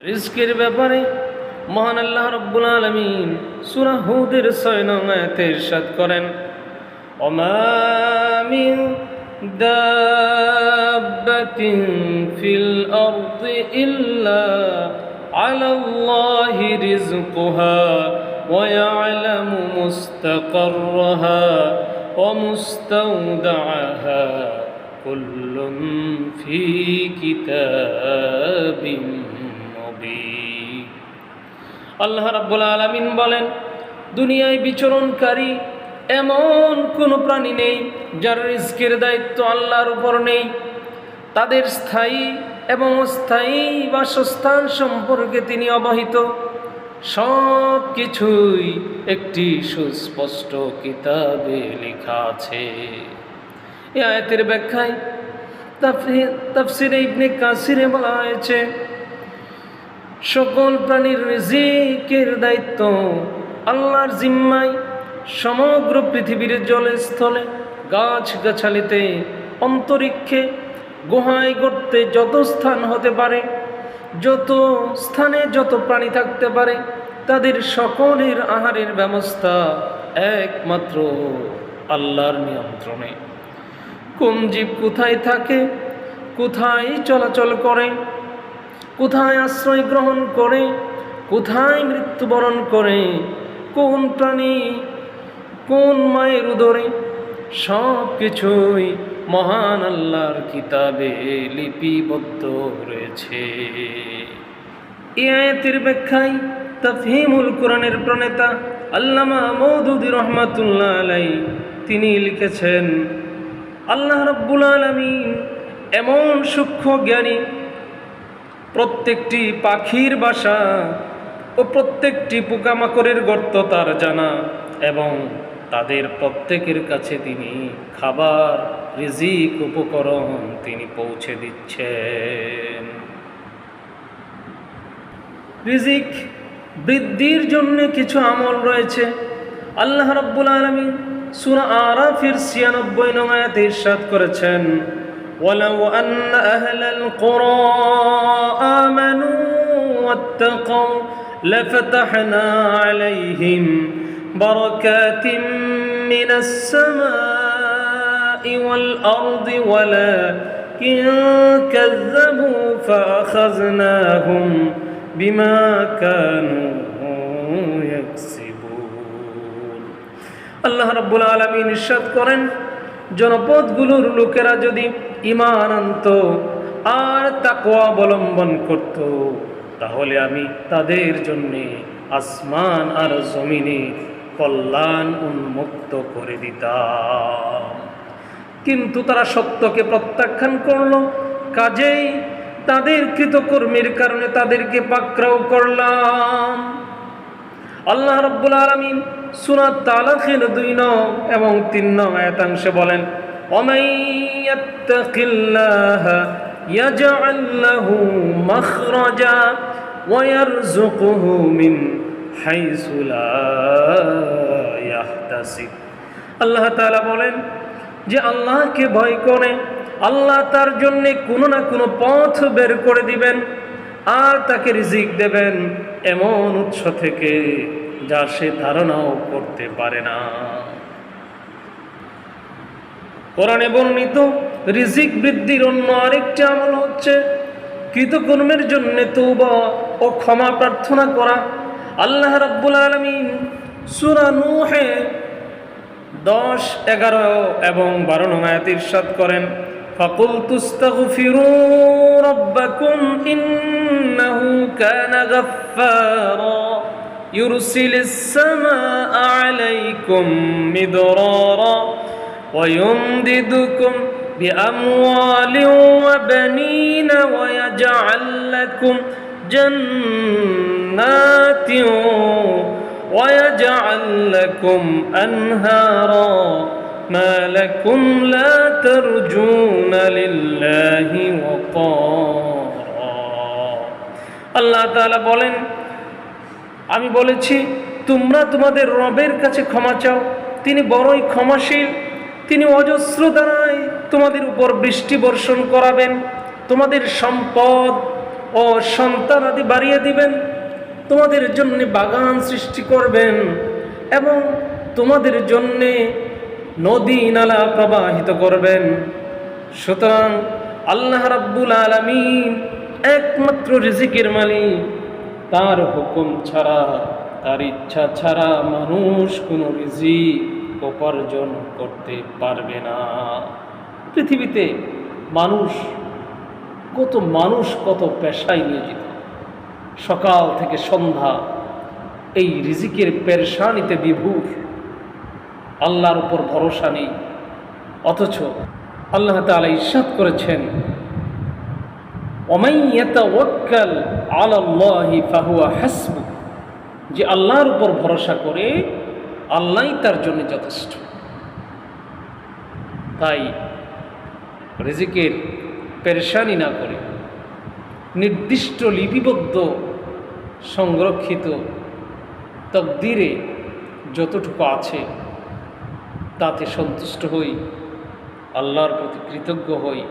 রিস্কের ব্যাপারে মহান আল্লাহ রব্বুল আলমিন সুরা হুদের ছয় নং আয়াতে ইরশাদ করেন অমামিন দাব্বাতিন ফিল আরদি ইল্লা على الله رزقها ويعلم مستقرها ومستودعها كل في كتاب مبين আল্লাহ রাব্বুল আলামিন বলেন, দুনিয়ায় বিচরণকারী এমন কোনো প্রাণী নেই, যার রিস্কের দায়িত্ব আল্লাহর উপর নেই। তাদের স্থায়ী এবং অস্থায়ী বাসস্থান সম্পর্কে তিনি অবহিত। সব কিছুই একটি সুস্পষ্ট কিতাবে লেখা আছে। এ আয়াতের ব্যাখ্যায় তাফসি- তাফসিরে ইবনে কাসিরে বলা হয়েছে সকল প্রাণীর রিজিকের দায়িত্ব আল্লাহর জিম্মায় সমগ্র পৃথিবীর জলে স্থলে গাছ গাছালিতে অন্তরিক্ষে, গুহায় গর্তে যত স্থান হতে পারে, যত স্থানে যত প্রাণী থাকতে পারে, তাদের সকলের আহারের ব্যবস্থা একমাত্র আল্লাহর নিয়ন্ত্রণে। কোন জীব কোথায় থাকে, কোথায় চলাচল করে কোথায় আশ্রয় গ্রহণ করে, কোথায় মৃত্যুবরণ করে, কোন প্রাণী, কোন মায়ের উদরে সব কিছুই মহান আল্লাহর কিতাবে লিপিবদ্ধ রয়েছে। এ আয়াতের ব্যাখ্যায় তাফহিমুল কোরআনের প্রণেতা আল্লামা মৌদুদি রহমাতুল্লাহ আলাই তিনি লিখেছেন, আল্লাহ রব্বুল আলমিন এমন সূক্ষ্ম জ্ঞানী প্রত্যেকটি পাখির বাসা ও প্রত্যেকটি পোকামাকড়ের গর্ত তার জানা এবং তাদের প্রত্যেকের কাছে তিনি খাবার, রিজিক, উপকরণ তিনি পৌঁছে দিচ্ছেন। রিজিক বৃদ্ধির জন্য কিছু আমল রয়েছে। আল্লাহ রাব্বুল আলামিন সূরা আরাফের 96 নং আয়াতে ইরশাদ করেছেন ولو أن أهل القرى آمنوا واتقوا لفتحنا عليهم بركات من السماء والأرض ولكن كذبوا فأخذناهم بما كانوا يكسبون আল্লাহ রাব্বুল আলামিন ইরশাদ করেন জনপদগুলোর লোকেরা যদি ইমান আনত আর তাকওয়া অবলম্বন করত, তাহলে আমি তাদের জন্য আসমান আর জমিনে কল্যাণ উন্মুক্ত করে দিতাম। কিন্তু তারা সত্যকে প্রত্যাখ্যান করল, কাজেই তাদের কৃতকর্মের কারণে তাদেরকে পাকড়াও করলাম। আল্লাহ রব্বুল আলমিন সুরাত তালাকের দুই ন এবং তিন ন একাংশে বলেন আল্লাহ তালা বলেন যে আল্লাহকে ভয় করে, আল্লাহ তার জন্যে কোনো না কোনো পথ বের করে দিবেন আর তাকে রিজিক দেবেন এমন উৎস থেকে। যা সে ধারণাও করতে পারে না কোরআনে বর্ণিত রিজিক বৃদ্ধির অন্য আরেকটি আমল হচ্ছে কৃতকর্মের জন্য তৌবা ও ক্ষমা প্রার্থনা করা আল্লাহ রাব্বুল আলামিন সূরা নূহে দশ এগারো এবং বারো নং আয়াত ইরশাদ করেন فقلت استغفروا ربكم إنه كان غفارا يرسل السماء عليكم مدرارا ويمددكم بأموال وبنين ويجعل لكم جنات ويجعل لكم أنهارا ما لكم لا ترجون لله وقارا আল্লাহ তাআলা বলেন আমি বলেছি, তোমরা তোমাদের রবের কাছে ক্ষমা চাও। তিনি বড়ই ক্ষমাশীল। তিনি অজস্র দ্বারাই তোমাদের উপর বৃষ্টি বর্ষণ করাবেন। তোমাদের সম্পদ ও সন্তান আদি বাড়িয়ে দিবেন। তোমাদের জন্য বাগান সৃষ্টি করবেন এবং তোমাদের জন্যে নদী নালা প্রবাহিত করবেন। সুতরাং আল্লাহ রাব্বুল আলামিন একমাত্র রিজিকের মালিক। তার হুকুম ছাড়া, তার ইচ্ছা ছাড়া মানুষ কোনো রিজিক উপার্জন করতে পারবে না। পৃথিবীতে মানুষ, কত মানুষ কত পেশায় নিয়োজিত। সকাল থেকে সন্ধ্যা এই রিজিকের পেরেশানিতে বিভুর। আল্লাহর উপর ভরসা নেই। অথচ আল্লাহ তাআলা ইরশাদ করেছেন যে আল্লাহর উপর ভরসা করে আল্লাহই তার জন্য যথেষ্ট। তাই রেজিকের পেরেশানি না করে নির্দিষ্ট লিপিবদ্ধ সংরক্ষিত তকদিরে যতটুকু আছে তাতে সন্তুষ্ট হই, আল্লাহর প্রতি কৃতজ্ঞ হই।